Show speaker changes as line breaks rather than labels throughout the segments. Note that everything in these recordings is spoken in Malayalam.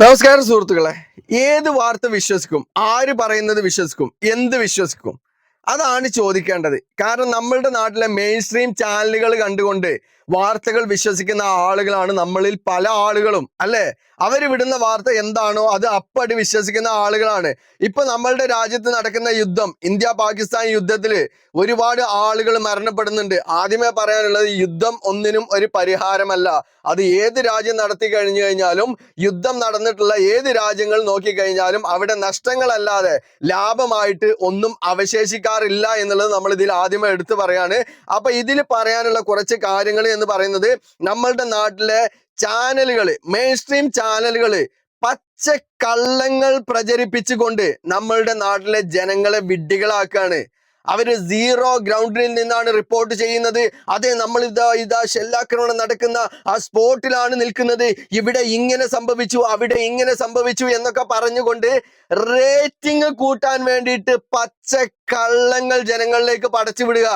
നമസ്കാരം സുഹൃത്തുക്കളെ. ഏത് വാർത്ത വിശ്വസിക്കും? ആര് പറയുന്നത് വിശ്വസിക്കും? എന്ത് വിശ്വസിക്കും? അതാണ് ചോദിക്കേണ്ടത്. കാരണം നമ്മളുടെ നാട്ടിലെ മെയിൻ സ്ട്രീം ചാനലുകൾ കണ്ടുകൊണ്ട് വാർത്തകൾ വിശ്വസിക്കുന്ന ആളുകളാണ് നമ്മളിൽ പല ആളുകളും അല്ലെ? അവർ വിടുന്ന വാർത്ത എന്താണോ അത് അപ്പടി വിശ്വസിക്കുന്ന ആളുകളാണ്. ഇപ്പൊ നമ്മളുടെ രാജ്യത്ത് നടക്കുന്ന യുദ്ധം ഇന്ത്യ പാകിസ്ഥാൻ യുദ്ധത്തിൽ ഒരുപാട് ആളുകൾ മരണപ്പെടുന്നുണ്ട്. ആദ്യമേ പറയാനുള്ളത് യുദ്ധം ഒന്നിനും ഒരു പരിഹാരമല്ല. അത് ഏത് രാജ്യം നടത്തി കഴിഞ്ഞു കഴിഞ്ഞാലും യുദ്ധം നടന്നിട്ടുള്ള ഏത് രാജ്യങ്ങൾ നോക്കിക്കഴിഞ്ഞാലും അവിടെ നഷ്ടങ്ങളല്ലാതെ ലാഭമായിട്ട് ഒന്നും അവശേഷിക്കാറില്ല എന്നുള്ളത് നമ്മൾ ഇതിൽ ആദ്യമേ എടുത്തു പറയാണ്. അപ്പൊ ഇതിൽ പറയാനുള്ള കുറച്ച് കാര്യങ്ങൾ എന്ന് പറയുന്നത് നമ്മളുടെ നാട്ടിലെ ചാനലുകൾ മെയിൻ സ്ട്രീം ചാനലുകൾ പച്ച കള്ളങ്ങൾ പ്രചരിപ്പിച്ചുകൊണ്ട് നമ്മളുടെ നാട്ടിലെ ജനങ്ങളെ വിഡ്ഢികളാക്കാണ്. അവർ സീറോ ഗ്രൗണ്ടിൽ നിന്നാണ് റിപ്പോർട്ട് ചെയ്യുന്നത്. അതെ നമ്മൾ ഇതാ ഇതാ ഷെല്ലാക്രമണം നടക്കുന്ന ആ സ്പോട്ടിലാണ് നിൽക്കുന്നത്. ഇവിടെ ഇങ്ങനെ സംഭവിച്ചു അവിടെ ഇങ്ങനെ സംഭവിച്ചു എന്നൊക്കെ പറഞ്ഞുകൊണ്ട് റേറ്റിംഗ് കൂട്ടാൻ വേണ്ടിയിട്ട് പച്ച കള്ളങ്ങൾ ജനങ്ങളിലേക്ക് പടച്ചു വിടുക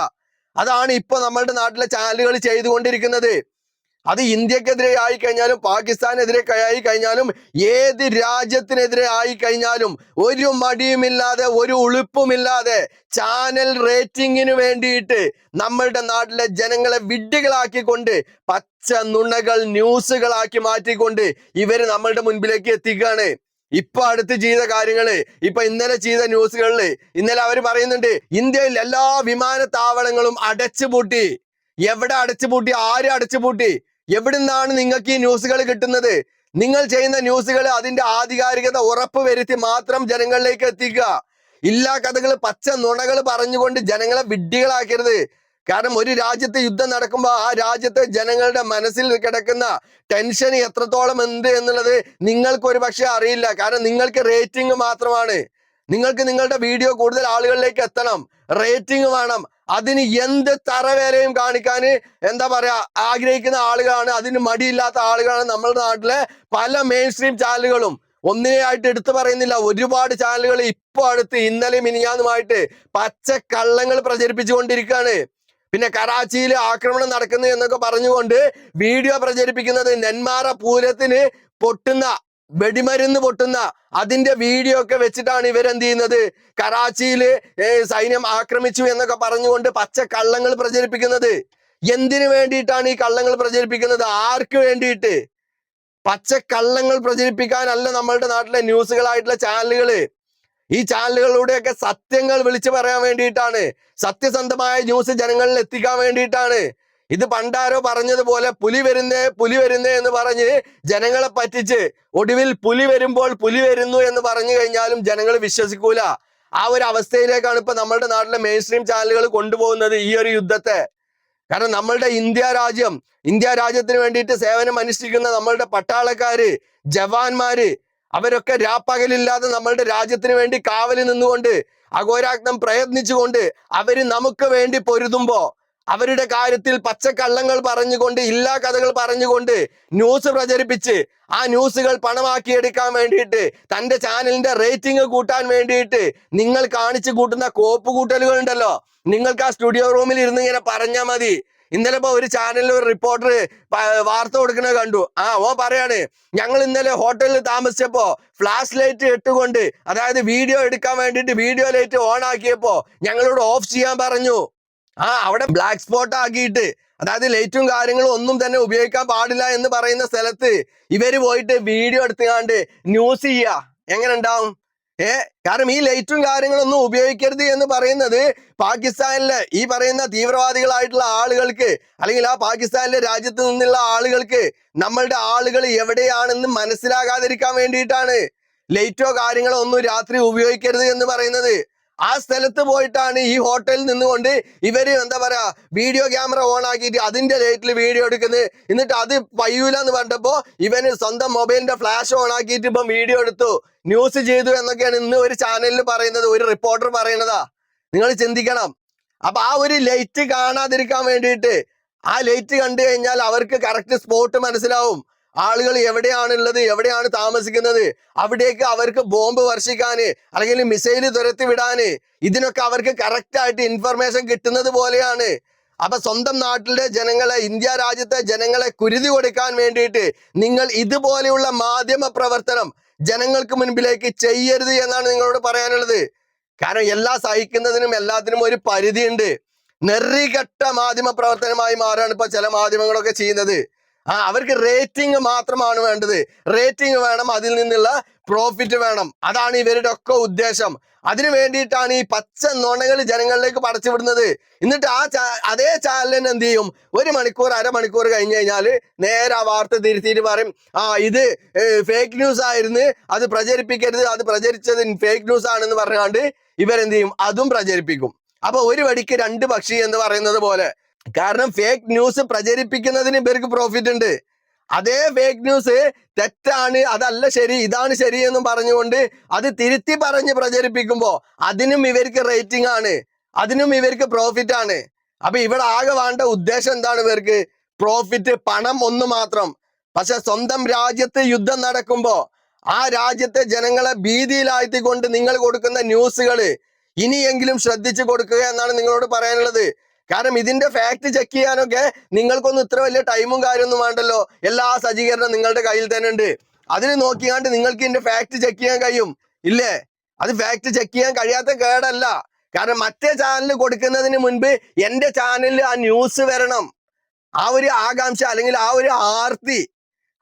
അതാണ് ഇപ്പൊ നമ്മളുടെ നാട്ടിലെ ചാനലുകൾ ചെയ്തുകൊണ്ടിരിക്കുന്നത്. അത് ഇന്ത്യക്കെതിരെ ആയി കഴിഞ്ഞാലും പാകിസ്ഥാനെതിരെ ആയി കഴിഞ്ഞാലും ഏത് രാജ്യത്തിനെതിരെ ആയി കഴിഞ്ഞാലും ഒരു മടിയുമില്ലാതെ ഒരു ഉളുപ്പുമില്ലാതെ ചാനൽ റേറ്റിംഗിന് വേണ്ടിയിട്ട് നമ്മളുടെ നാട്ടിലെ ജനങ്ങളെ വിഡ്ഢികളാക്കിക്കൊണ്ട് പച്ച നുണകൾ ന്യൂസുകളാക്കി മാറ്റിക്കൊണ്ട് ഇവർ നമ്മളുടെ മുൻപിലേക്ക് എത്തിക്കുകയാണ്. ഇപ്പൊ അടുത്ത് ചെയ്ത കാര്യങ്ങൾ ഇപ്പൊ ഇന്നലെ ചെയ്ത ന്യൂസുകളിൽ ഇന്നലെ അവർ പറയുന്നുണ്ട് ഇന്ത്യയിൽ എല്ലാ വിമാനത്താവളങ്ങളും അടച്ചുപൂട്ടി. എവിടെ അടച്ചുപൂട്ടി? ആര് അടച്ചുപൂട്ടി? എവിടുന്നാണ് നിങ്ങൾക്ക് ഈ ന്യൂസുകൾ കിട്ടുന്നത്? നിങ്ങൾ ചെയ്യുന്ന ന്യൂസുകൾ അതിന്റെ ആധികാരികത ഉറപ്പ് വരുത്തി മാത്രം ജനങ്ങളിലേക്ക് എത്തിക്കുക. ഇല്ലാ കഥകൾ പച്ച നുണകൾ പറഞ്ഞുകൊണ്ട് ജനങ്ങളെ വിഡ്ഢികളാക്കരുത്. കാരണം ഒരു രാജ്യത്ത് യുദ്ധം നടക്കുമ്പോൾ ആ രാജ്യത്തെ ജനങ്ങളുടെ മനസ്സിൽ കിടക്കുന്ന ടെൻഷൻ എത്രത്തോളം എന്ത് എന്നുള്ളത് നിങ്ങൾക്ക് ഒരു പക്ഷെ അറിയില്ല. കാരണം നിങ്ങൾക്ക് റേറ്റിംഗ് മാത്രമാണ്. നിങ്ങൾക്ക് നിങ്ങളുടെ വീഡിയോ കൂടുതൽ ആളുകളിലേക്ക് എത്തണം. റേറ്റിംഗ് വേണം. അതിന് എന്ത് തറവേലയും കാണിക്കാൻ എന്താ പറയാ ആഗ്രഹിക്കുന്ന ആളുകളാണ്. അതിന് മടിയില്ലാത്ത ആളുകളാണ് നമ്മുടെ നാട്ടിലെ പല മെയിൻ സ്ട്രീം ചാനലുകളും ഒന്നിനെയായിട്ട് എടുത്തു പറയുന്നില്ല. ഒരുപാട് ചാനലുകൾ ഇപ്പോൾ അടുത്ത് ഇന്നലെ മിനിഞ്ഞാന്നുമായിട്ട് പച്ച കള്ളങ്ങൾ പ്രചരിപ്പിച്ചുകൊണ്ടിരിക്കുകയാണ്. പിന്നെ കറാച്ചിയിൽ ആക്രമണം നടക്കുന്നു എന്നൊക്കെ പറഞ്ഞുകൊണ്ട് വീഡിയോ പ്രചരിപ്പിക്കുന്നത് നെന്മാറ പൂരത്തിന് പൊട്ടുന്ന വെടിമരുന്ന് പൊട്ടുന്ന അതിന്റെ വീഡിയോ ഒക്കെ വെച്ചിട്ടാണ് ഇവരെന്ത് ചെയ്യുന്നത്? കറാച്ചിയിൽ സൈന്യം ആക്രമിച്ചു എന്നൊക്കെ പറഞ്ഞുകൊണ്ട് പച്ച കള്ളങ്ങൾ പ്രചരിപ്പിക്കുന്നത്. എന്തിനു വേണ്ടിയിട്ടാണ് ഈ കള്ളങ്ങൾ പ്രചരിപ്പിക്കുന്നത്? ആർക്ക് വേണ്ടിയിട്ട്? പച്ച കള്ളങ്ങൾ പ്രചരിപ്പിക്കാനല്ല നമ്മളുടെ നാട്ടിലെ ന്യൂസുകളായിട്ടുള്ള ചാനലുകൾ. ഈ ചാനലുകളിലൂടെയൊക്കെ സത്യങ്ങൾ വിളിച്ചു പറയാൻ വേണ്ടിയിട്ടാണ്. സത്യസന്ധമായ ന്യൂസ് ജനങ്ങളിൽ എത്തിക്കാൻ വേണ്ടിയിട്ടാണ്. ഇത് പണ്ടാരോ പറഞ്ഞതുപോലെ പുലി വരുന്നേ പുലി വരുന്നേ എന്ന് പറഞ്ഞ് ജനങ്ങളെ പറ്റിച്ച് ഒടുവിൽ പുലി വരുമ്പോൾ പുലി വരുന്നു എന്ന് പറഞ്ഞു കഴിഞ്ഞാലും ജനങ്ങൾ വിശ്വസിക്കൂല. ആ ഒരു അവസ്ഥയിലേക്കാണ് ഇപ്പൊ നമ്മളുടെ നാട്ടിലെ മെയിൻ സ്ട്രീം ചാനലുകൾ കൊണ്ടുപോകുന്നത് ഈ ഒരു യുദ്ധത്തെ. കാരണം നമ്മളുടെ ഇന്ത്യ രാജ്യം ഇന്ത്യ രാജ്യത്തിന് വേണ്ടിയിട്ട് സേവനം അനുഷ്ഠിക്കുന്ന നമ്മളുടെ പട്ടാളക്കാര് ജവാന്മാര് അവരൊക്കെ രാപ്പകലില്ലാതെ നമ്മളുടെ രാജ്യത്തിന് വേണ്ടി കാവലിൽ നിന്നുകൊണ്ട് അഘോരാഗ്നം പ്രയത്നിച്ചുകൊണ്ട് അവർ നമുക്ക് വേണ്ടി പൊരുതുമ്പോ അവരുടെ കാര്യത്തിൽ പച്ചക്കള്ളങ്ങൾ പറഞ്ഞുകൊണ്ട് ഇല്ലാ കഥകൾ പറഞ്ഞുകൊണ്ട് ന്യൂസ് പ്രചരിപ്പിച്ച് ആ ന്യൂസുകൾ പണമാക്കിയെടുക്കാൻ വേണ്ടിയിട്ട് തന്റെ ചാനലിന്റെ റേറ്റിംഗ് കൂട്ടാൻ വേണ്ടിയിട്ട് നിങ്ങൾ കാണിച്ചു കൂട്ടുന്ന കോപ്പ് കൂട്ടലുകൾ ഉണ്ടല്ലോ. നിങ്ങൾക്ക് ആ സ്റ്റുഡിയോ റൂമിൽ ഇരുന്ന് ഇങ്ങനെ പറഞ്ഞാൽ മതി. ഇന്നലെ ഇപ്പോൾ ഒരു ചാനലിൽ ഒരു റിപ്പോർട്ടർ വാർത്ത കൊടുക്കുന്നത് കണ്ടു. ആ ഓ പറയാണ് ഞങ്ങൾ ഇന്നലെ ഹോട്ടലിൽ താമസിച്ചപ്പോൾ ഫ്ലാഷ് ലൈറ്റ് ഇട്ടുകൊണ്ട് അതായത് വീഡിയോ എടുക്കാൻ വേണ്ടിയിട്ട് വീഡിയോ ലൈറ്റ് ഓൺ ആക്കിയപ്പോൾ ഞങ്ങളോട് ഓഫ് ചെയ്യാൻ പറഞ്ഞു. ആ അവിടെ ബ്ലാക്ക് സ്പോട്ട് ആക്കിയിട്ട് അതായത് ലൈറ്റും കാര്യങ്ങളും ഒന്നും തന്നെ ഉപയോഗിക്കാൻ പാടില്ല എന്ന് പറയുന്ന സ്ഥലത്ത് ഇവർ പോയിട്ട് വീഡിയോ എടുത്തുകാണ്ട് ന്യൂസ് ചെയ്യുക എങ്ങനെ ഉണ്ടാവും? ഏ കാരണം ഈ ലൈറ്റും കാര്യങ്ങളൊന്നും ഉപയോഗിക്കരുത് എന്ന് പറയുന്നത് പാകിസ്ഥാനിലെ ഈ പറയുന്ന തീവ്രവാദികളായിട്ടുള്ള ആളുകൾക്ക് അല്ലെങ്കിൽ ആ പാകിസ്ഥാനിലെ രാജ്യത്ത് നിന്നുള്ള ആളുകൾക്ക് നമ്മളുടെ ആളുകൾ എവിടെയാണെന്ന് മനസ്സിലാകാതിരിക്കാൻ വേണ്ടിയിട്ടാണ് ലൈറ്റോ കാര്യങ്ങളോ ഒന്നും രാത്രി ഉപയോഗിക്കരുത് എന്ന് പറയുന്നത്. ആ സ്ഥലത്ത് പോയിട്ടാണ് ഈ ഹോട്ടലിൽ നിന്നുകൊണ്ട് ഇവർ എന്താ പറയാ വീഡിയോ ക്യാമറ ഓൺ ആക്കിയിട്ട് അതിന്റെ ലൈറ്റിൽ വീഡിയോ എടുക്കുന്നത്. എന്നിട്ട് അത് പയ്യൂല എന്ന് പറഞ്ഞപ്പോ ഇവന് സ്വന്തം മൊബൈലിന്റെ ഫ്ലാഷ് ഓൺ ആക്കിയിട്ട് ഇപ്പം വീഡിയോ എടുത്തു. ന്യൂസ് ചെയ്തു എന്നൊക്കെയാണ് ഇന്ന് ഒരു ചാനലിൽ പറയുന്നത് ഒരു റിപ്പോർട്ടർ പറയുന്നതാ. നിങ്ങൾ ചിന്തിക്കണം. അപ്പൊ ആ ഒരു ലൈറ്റ് കാണാതിരിക്കാൻ വേണ്ടിയിട്ട് ആ ലൈറ്റ് കണ്ടു കഴിഞ്ഞാൽ അവർക്ക് കറക്റ്റ് സ്പോട്ട് മനസ്സിലാവും. ആളുകൾ എവിടെയാണുള്ളത് എവിടെയാണ് താമസിക്കുന്നത്? അവിടേക്ക് അവർക്ക് ബോംബ് വർഷിക്കാന് അല്ലെങ്കിൽ മിസൈൽ തുരത്തി വിടാന് ഇതിനൊക്കെ അവർക്ക് കറക്റ്റ് ആയിട്ട് ഇൻഫർമേഷൻ കിട്ടുന്നത് പോലെയാണ്. അപ്പൊ സ്വന്തം നാട്ടിലെ ജനങ്ങളെ ഇന്ത്യ രാജ്യത്തെ ജനങ്ങളെ കുരുതി കൊടുക്കാൻ വേണ്ടിയിട്ട് നിങ്ങൾ ഇതുപോലെയുള്ള മാധ്യമ പ്രവർത്തനം ജനങ്ങൾക്ക് മുൻപിലേക്ക് ചെയ്യരുത് എന്നാണ് നിങ്ങളോട് പറയാനുള്ളത്. കാരണം എല്ലാ സഹിക്കുന്നതിനും എല്ലാത്തിനും ഒരു പരിധിയുണ്ട്. നെറികെട്ട മാധ്യമ പ്രവർത്തനമായി മാറാണ് ഇപ്പൊ ചില മാധ്യമങ്ങളൊക്കെ ചെയ്യുന്നത്. ആ അവർക്ക് റേറ്റിംഗ് മാത്രമാണ് വേണ്ടത്. റേറ്റിംഗ് വേണം അതിൽ നിന്നുള്ള പ്രോഫിറ്റ് വേണം. അതാണ് ഇവരുടെ ഒക്കെ ഉദ്ദേശം. അതിനു വേണ്ടിയിട്ടാണ് ഈ പച്ച നുണകൾ ജനങ്ങളിലേക്ക് പടച്ചു വിടുന്നത്. എന്നിട്ട് ആ അതേ ചാനലിന് എന്ത് ചെയ്യും? ഒരു മണിക്കൂർ അരമണിക്കൂർ കഴിഞ്ഞ് കഴിഞ്ഞാൽ നേരെ ആ വാർത്ത തിരുത്തിയിട്ട് പറയും ആ ഇത് ഫേക്ക് ന്യൂസ് ആയിരുന്നു. അത് പ്രചരിപ്പിക്കരുത്. അത് പ്രചരിച്ചത് ഫേക്ക് ന്യൂസ് ആണെന്ന് പറഞ്ഞാണ്ട് ഇവരെന്ത് ചെയ്യും? അതും പ്രചരിപ്പിക്കും. അപ്പൊ ഒരു വടിക്ക് രണ്ട് പക്ഷി എന്ന് പറയുന്നത് പോലെ കാരണം ഫേക്ക് ന്യൂസ് പ്രചരിപ്പിക്കുന്നതിന് ഇവർക്ക് പ്രോഫിറ്റ് ഉണ്ട്. അതേ ഫേക്ക് ന്യൂസ് തെറ്റാണ് അതല്ല ശരി ഇതാണ് ശരി എന്നും പറഞ്ഞുകൊണ്ട് അത് തിരുത്തി പറഞ്ഞ് പ്രചരിപ്പിക്കുമ്പോൾ അതിനും ഇവർക്ക് റേറ്റിംഗ് ആണ് അതിനും ഇവർക്ക് പ്രോഫിറ്റ് ആണ്. അപ്പൊ ഇവിടെ ആകെ വേണ്ട ഉദ്ദേശം എന്താണ് ഇവർക്ക്? പ്രോഫിറ്റ് പണം ഒന്ന് മാത്രം. പക്ഷെ സ്വന്തം രാജ്യത്ത് യുദ്ധം നടക്കുമ്പോൾ ആ രാജ്യത്തെ ജനങ്ങളെ ഭീതിയിലാഴ്ത്തിക്കൊണ്ട് നിങ്ങൾ കൊടുക്കുന്ന ന്യൂസുകൾ ഇനിയെങ്കിലും ശ്രദ്ധിച്ചു കൊടുക്കുക എന്നാണ് നിങ്ങളോട് പറയാനുള്ളത്. കാരണം ഇതിന്റെ ഫാക്ട് ചെക്ക് ചെയ്യാനൊക്കെ നിങ്ങൾക്കൊന്നും ഇത്ര വലിയ ടൈമും കാര്യമൊന്നും വേണ്ടല്ലോ. എല്ലാ സജ്ജീകരണം നിങ്ങളുടെ കയ്യിൽ തന്നെ ഉണ്ട്. അതിന് നോക്കിയാണ്ട് നിങ്ങൾക്ക് ഇതിന്റെ ഫാക്ട് ചെക്ക് ചെയ്യാൻ കഴിയും. ഇല്ലേ? അത് ഫാക്ട് ചെക്ക് ചെയ്യാൻ കഴിയാത്ത കേടല്ല. കാരണം മറ്റേ ചാനൽ കൊടുക്കുന്നതിന് മുൻപ് എന്റെ ചാനലിൽ ആ ന്യൂസ് വരണം. ആ ഒരു ആകാംക്ഷ അല്ലെങ്കിൽ ആ ഒരു ആർത്തി.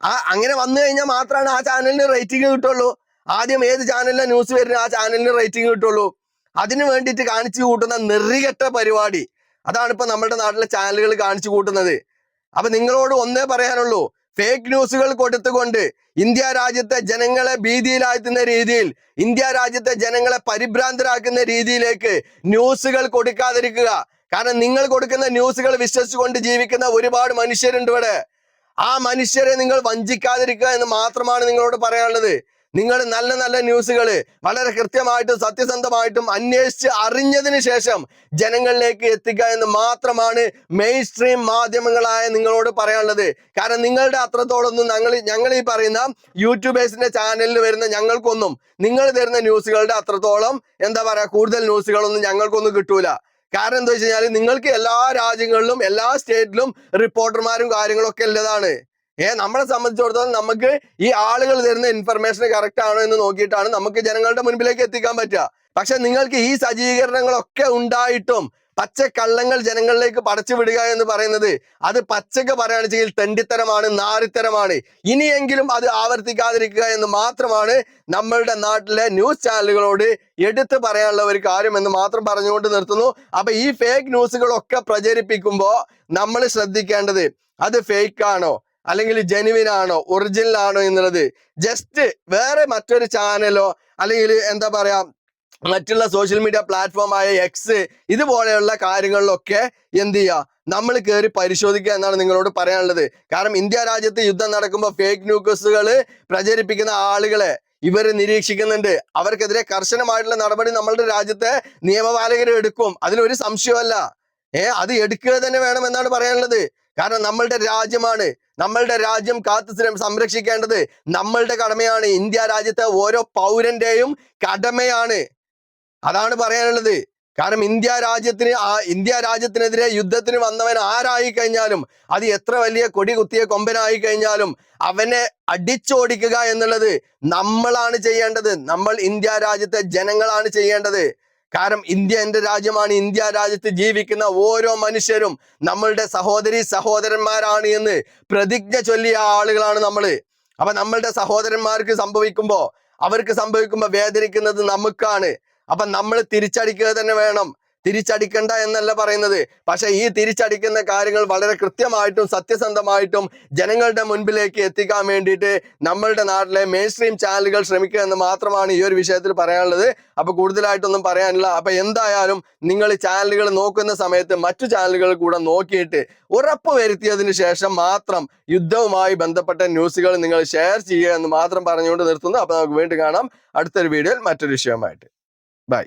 ആ അങ്ങനെ വന്നു കഴിഞ്ഞാൽ മാത്രമാണ് ആ ചാനലിന് റേറ്റിംഗ് കിട്ടുള്ളൂ. ആദ്യം ഏത് ചാനലിലെ ന്യൂസ് വരുന്ന ആ ചാനലിന് റേറ്റിംഗ് കിട്ടുള്ളൂ. അതിനു വേണ്ടിയിട്ട് കാണിച്ചു കൂട്ടുന്ന നെറികെട്ട പരിപാടി. അതാണ് ഇപ്പൊ നമ്മുടെ നാട്ടിലെ ചാനലുകൾ കാണിച്ചു കൂട്ടുന്നത്. അപ്പൊ നിങ്ങളോട് ഒന്നേ പറയാനുള്ളൂ. ഫേക്ക് ന്യൂസുകൾ കൊടുത്തുകൊണ്ട് ഇന്ത്യ രാജ്യത്തെ ജനങ്ങളെ ഭീതിയിലാഴ്ത്തുന്ന രീതിയിൽ ഇന്ത്യ രാജ്യത്തെ ജനങ്ങളെ പരിഭ്രാന്തരാക്കുന്ന രീതിയിലേക്ക് ന്യൂസുകൾ കൊടുക്കാതിരിക്കുക. കാരണം നിങ്ങൾ കൊടുക്കുന്ന ന്യൂസുകൾ വിശ്വസിച്ചുകൊണ്ട് ജീവിക്കുന്ന ഒരുപാട് മനുഷ്യരുണ്ട് ഇവിടെ. ആ മനുഷ്യരെ നിങ്ങൾ വഞ്ചിക്കാതിരിക്കുക എന്ന് മാത്രമാണ് നിങ്ങളോട് പറയാനുള്ളത്. നിങ്ങൾ നല്ല നല്ല ന്യൂസുകൾ വളരെ കൃത്യമായിട്ടും സത്യസന്ധമായിട്ടും അന്വേഷിച്ച് അറിഞ്ഞതിന് ശേഷം ജനങ്ങളിലേക്ക് എത്തിക്കുക എന്ന് മാത്രമാണ് മെയിൻ സ്ട്രീം മാധ്യമങ്ങളായ നിങ്ങളോട് പറയാനുള്ളത്. കാരണം നിങ്ങളുടെ അത്രത്തോളൊന്നും ഞങ്ങൾ ഞങ്ങൾ ഈ പറയുന്ന യൂട്യൂബേഴ്സിന്റെ ചാനലിൽ വരുന്ന ഞങ്ങൾക്കൊന്നും നിങ്ങൾ തരുന്ന ന്യൂസുകളുടെ അത്രത്തോളം എന്താ പറയാ കൂടുതൽ ന്യൂസുകളൊന്നും ഞങ്ങൾക്കൊന്നും കിട്ടൂല. കാരണം എന്താ വെച്ച് കഴിഞ്ഞാൽ നിങ്ങൾക്ക് എല്ലാ രാജ്യങ്ങളിലും എല്ലാ സ്റ്റേറ്റിലും റിപ്പോർട്ടർമാരും കാര്യങ്ങളൊക്കെ ഉള്ളതാണ്. ഏ നമ്മളെ സംബന്ധിച്ചിടത്തോളം നമുക്ക് ഈ ആളുകൾ തരുന്ന ഇൻഫർമേഷൻ കറക്റ്റ് ആണോ എന്ന് നോക്കിയിട്ടാണ് നമുക്ക് ജനങ്ങളുടെ മുൻപിലേക്ക് എത്തിക്കാൻ പറ്റുക. പക്ഷെ നിങ്ങൾക്ക് ഈ സജ്ജീകരണങ്ങളൊക്കെ ഉണ്ടായിട്ടും പച്ച കള്ളങ്ങൾ ജനങ്ങളിലേക്ക് പടച്ചു വിടുക എന്ന് പറയുന്നത് അത് പച്ചക്ക് പറയുകയാണെങ്കിൽ തെണ്ടിത്തരമാണ് നാരിത്തരമാണ് ഇനിയെങ്കിലും അത് ആവർത്തിക്കാതിരിക്കുക എന്ന് മാത്രമാണ് നമ്മളുടെ നാട്ടിലെ ന്യൂസ് ചാനലുകളോട് എടുത്തു പറയാനുള്ള ഒരു കാര്യം എന്ന് മാത്രം പറഞ്ഞുകൊണ്ട് നിർത്തുന്നു. അപ്പൊ ഈ ഫേക്ക് ന്യൂസുകളൊക്കെ പ്രചരിപ്പിക്കുമ്പോൾ നമ്മൾ ശ്രദ്ധിക്കേണ്ടത് അത് ഫേക്ക് ആണോ? അല്ലെങ്കിൽ ജെനുവിൻ ആണോ ഒറിജിനൽ ആണോ എന്നുള്ളത് ജസ്റ്റ് വേറെ മറ്റൊരു ചാനലോ അല്ലെങ്കിൽ എന്താ പറയാ മറ്റുള്ള സോഷ്യൽ മീഡിയ പ്ലാറ്റ്ഫോമായ എക്സ് ഇതുപോലെയുള്ള കാര്യങ്ങളിലൊക്കെ എന്ത് ചെയ്യുക നമ്മൾ കയറി പരിശോധിക്കുക എന്നാണ് നിങ്ങളോട് പറയാനുള്ളത്. കാരണം ഇന്ത്യ രാജ്യത്ത് യുദ്ധം നടക്കുമ്പോൾ ഫേക്ക് ന്യൂസുകൾ പ്രചരിപ്പിക്കുന്ന ആളുകളെ ഇവർ നിരീക്ഷിക്കുന്നുണ്ട്. അവർക്കെതിരെ കർശനമായിട്ടുള്ള നടപടി നമ്മളുടെ രാജ്യത്തെ നിയമപാലകർ എടുക്കും. അതിലൊരു സംശയമല്ല. ഏ അത് എടുക്കുക തന്നെ വേണം എന്നാണ് പറയാനുള്ളത്. കാരണം നമ്മളുടെ രാജ്യമാണ്. നമ്മളുടെ രാജ്യം കാത്തു സംരക്ഷിക്കേണ്ടത് നമ്മളുടെ കടമയാണ്. ഇന്ത്യ രാജ്യത്തെ ഓരോ പൗരന്റെയും കടമയാണ്. അതാണ് പറയാനുള്ളത്. കാരണം ഇന്ത്യ രാജ്യത്തിന് ഇന്ത്യ രാജ്യത്തിനെതിരെ യുദ്ധത്തിന് വന്നവൻ ആരായി കഴിഞ്ഞാലും അത് എത്ര വലിയ കൊടി കുത്തിയ കൊമ്പനായി കഴിഞ്ഞാലും അവനെ അടിച്ചോടിക്കുക എന്നുള്ളത് നമ്മളാണ് ചെയ്യേണ്ടത്. നമ്മൾ ഇന്ത്യ രാജ്യത്തെ ജനങ്ങളാണ് ചെയ്യേണ്ടത്. കാരണം ഇന്ത്യ എന്റെ രാജ്യമാണ്. ഇന്ത്യ രാജ്യത്ത് ജീവിക്കുന്ന ഓരോ മനുഷ്യരും നമ്മളുടെ സഹോദരി സഹോദരന്മാരാണ് എന്ന് പ്രതിജ്ഞ ചൊല്ലിയ ആളുകളാണ് നമ്മൾ അപ്പൊ നമ്മളുടെ സഹോദരന്മാർക്ക് സംഭവിക്കുമ്പോ അവർക്ക് സംഭവിക്കുമ്പോ വേദനിക്കുന്നത് നമുക്കാണ്. അപ്പൊ നമ്മൾ തിരിച്ചടിക്കുക തന്നെ വേണം. തിരിച്ചടിക്കണ്ട എന്നല്ല പറയുന്നത്. പക്ഷെ ഈ തിരിച്ചടിക്കുന്ന കാര്യങ്ങൾ വളരെ കൃത്യമായിട്ടും സത്യസന്ധമായിട്ടും ജനങ്ങളുടെ മുൻപിലേക്ക് എത്തിക്കാൻ വേണ്ടിയിട്ട് നമ്മളുടെ നാട്ടിലെ മെയിൻ സ്ട്രീം ചാനലുകൾ ശ്രമിക്കുക എന്ന് മാത്രമാണ് ഈ ഒരു വിഷയത്തിൽ പറയാനുള്ളത്. അപ്പൊ കൂടുതലായിട്ടൊന്നും പറയാനില്ല. അപ്പൊ എന്തായാലും നിങ്ങൾ ചാനലുകൾ നോക്കുന്ന സമയത്ത് മറ്റു ചാനലുകൾ കൂടെ നോക്കിയിട്ട് ഉറപ്പ് വരുത്തിയതിന് ശേഷം മാത്രം യുദ്ധവുമായി ബന്ധപ്പെട്ട ന്യൂസുകൾ നിങ്ങൾ ഷെയർ ചെയ്യുക എന്ന് മാത്രം പറഞ്ഞുകൊണ്ട് നിർത്തുന്നു. അപ്പൊ നമുക്ക് വീണ്ടും കാണാം. അടുത്തൊരു വീഡിയോയിൽ മറ്റൊരു വിഷയമായിട്ട് ബൈ